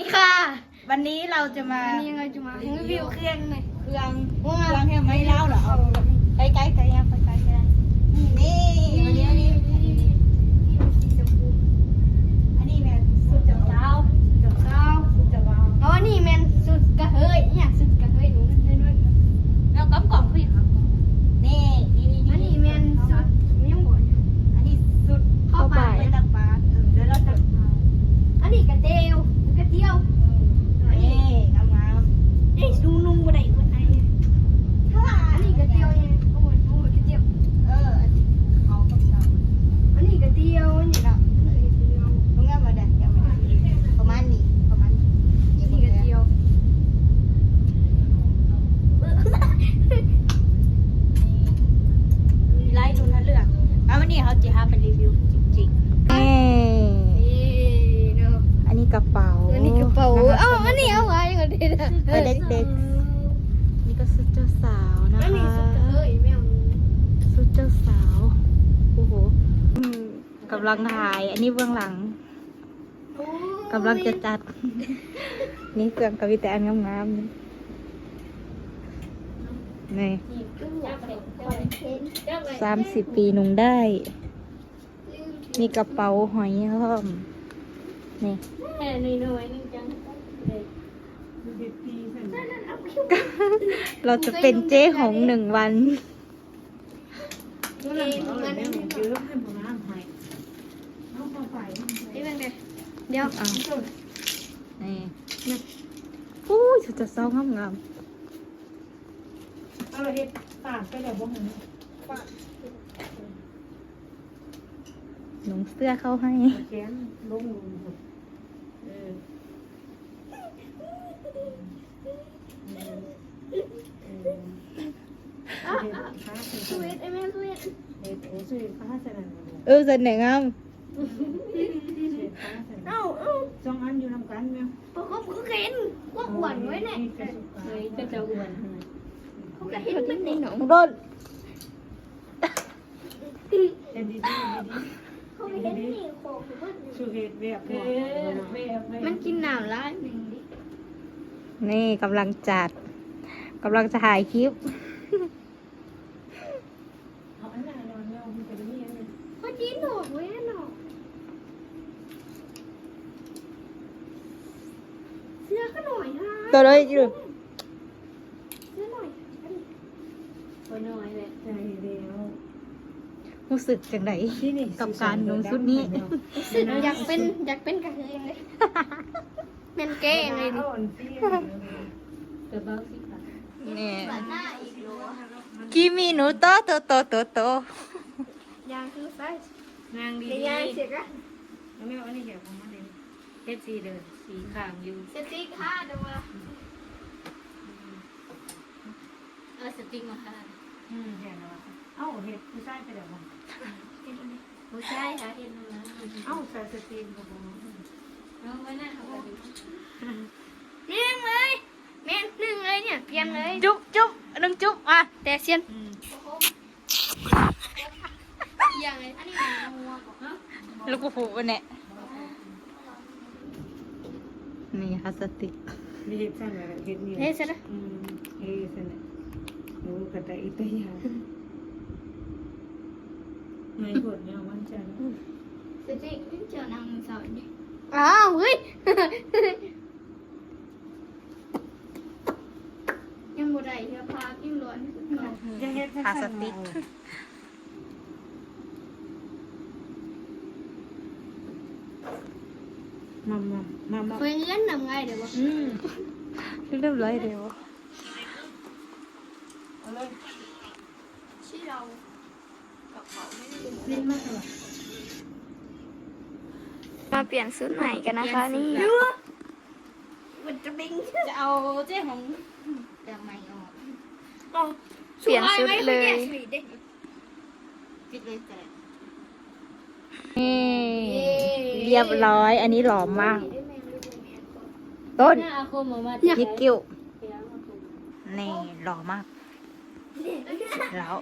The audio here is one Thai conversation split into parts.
ดีค่ะ วันนี้เราจะมาอันนี้ยังไงจะมารีวิวเครื่องหน่อยเครื่องเครื่องให้ไม่เล่าเหรอเอาใกล้ใกล้ๆกันยังใกล้ใกล้ๆกันนี่วันนี้อันนี้อันนี้แม่สุดจังเจ้า จับเท้า สุดจังเจ้า อ๋อนี่แมนสุดกระเฮยเนี่ยสุดกระเฮยหนูนั่นด้วย แล้วก็กล่องคุยครับนี่นี่นี่ อันนี้แมนสุดไม่ยังบ่น อันนี้สุด เข้าไป ไปตักปลาเออแล้วเราตักปลา อันนี้กระเตียวกระเตียว นี่งามงาม เอ้ยดูนุ่มบ่ได้บ่ได้อันนี้กระเตียวเนี่ยโอ้ยโอ้ยกระเตียว เออเขากับเรา อันนี้กระเตียวนี่ล่ะอันนี้กระเตียว ตรงนี้มาเด็กยังไม่ได้ประมาณนี้ประมาณนี้ อันนี้กระเตียว ไล่ดูนะเลือกแล้ววันนี้เขาจะพาไปรีวิวจริงๆนี่ นี่เนาะ อันนี้กระเป๋า อันนี้กระเป๋าเอ้าอัน นี้เอาไว้ยังไงดีนะไปเด็กๆ นี่ก็ชุดเจ้าสาวนะอันนี้คะสุดกระเฮยแมวชุดเจ้าสาว โอ้โหอืมกำลังถ่าย อันนี้เบื้องหลังกำลังจะจัด นี่เครื่องกวิแต่อันงามๆนี่นี่สามสิบปีนุ่งได้ มีกระเป๋าหอยเพิ่มนี่แค่น้อยๆนึงจัง เราจะเป็นเจ๊หงหนึ่งวัน เดี๋ยวเอานี่อู้ยจะเศร้างามงามเอาละเฮ็ดปากไปแล้วบ่หงหนุ่งเสื้อเข้าให้แขนลงเออ เฮ็ดขาสวีทไอ้แม่สวีทเฮ็ดโอ้สิขาใส่นั่นเออเสนองามเฮ็ดขาใส่เอ้าเอ้าสองอันอยู่นำกันแม่พวกเขาเขาเห็นพวกอ้วนไว้เนี่ยนี่กระสุกเฮ้ยจะจะอ้วนเขาก็เห็นเป็นนี่หนองโดนเฮ็ดดีเขาก็เห็นนี่โคกมันๆสุเฮ็ดแบบบ่มันกินน้ำร้ายห นึ่งดินี่กำลังจัดกำลังจะถ่ายคลิปเอาอันนั้นเอาอันนั้นมันจะมีอันนึงเขาจีนหนวดไว้หนอเสื้อก็หน่อยฮะตัวเลยอยู่เสื้อหน่อยคนน้อยแหละใจเดียวรู้สึกจังไดที่นี่กับการนุ่งชุดนี้สึกอยากเป็นอยากเป็นกระเทยเลย เป็นเก้งเลยดิอ่อนเตี้ยกระเบ้าสิค่ะนี่ตัดหน้าอีกโลกิมิหนูโตโตโตโตโตยางคือไฟนางดีเดี๋ยวยางเสียกันแล้วแม่เอาอันนี้แกะของมันเองเฮ็ดสีเดินสีขางอยู่สติ๊กห้าเดี๋ยวมาเออสติ๊กมาห้าอืมแกะแล้วเอ้าเฮ็ดผู้ชายไปแล้วบ่ผู้ชายค่ะเห็นมาเอ้าใส่สตีนกับบ่เอาไว้หน้าเขาเลี้ยงเลยแม่นหนึ่งเลยเนี่ยเพียงเลยจุ๊บจุ๊บนึงจุ๊บอะแต่ เซียน อืม อย่างไรอันนี้มันงัวบอกฮะ ลูกกูผูเนี่ยนี่พลาสติก มีเฮ็ดซั่นแล้วเฮ็ดนี่ เฮ้ยเสร็จแล้ว อืมเฮ็ดซั่นน่ะโอ้กระตะอีตะยาไม่กดเนี่ยวันจันทร์ สติ๊กเจ้านางสาวนี่อ้าวเฮ้ยยังบ่ได้เฮียพากินร้อน จะเฮ็ด พลาสติก มามามามา เพื่อนเล่นนำไงเดี๋ยววะ อืม เรียบร้อยเดียว เอาเลย ที่เรา นี่มากเลย มาเปลี่ยนชุดใหม่กันนะคะนี่มันจะบิงจะเอาเจ๊ของจากไหนออกเปลี่ยนชุดเลยปิดเลยแต่นี่เรียบร้อยอันนี้หล่อมาก ต้นหน้าอาคมออกมายิกกิ้วนี่หล่อมากแล้ว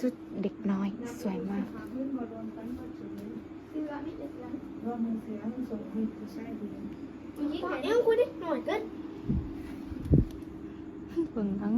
ชุดเด็กน้อยสวยมากว่ามึงเสียมึงส่งให้ผู้ชายดียิงหน่อยเดี๋ยวคุยดิหน่อยกินเบิ่งทั้ง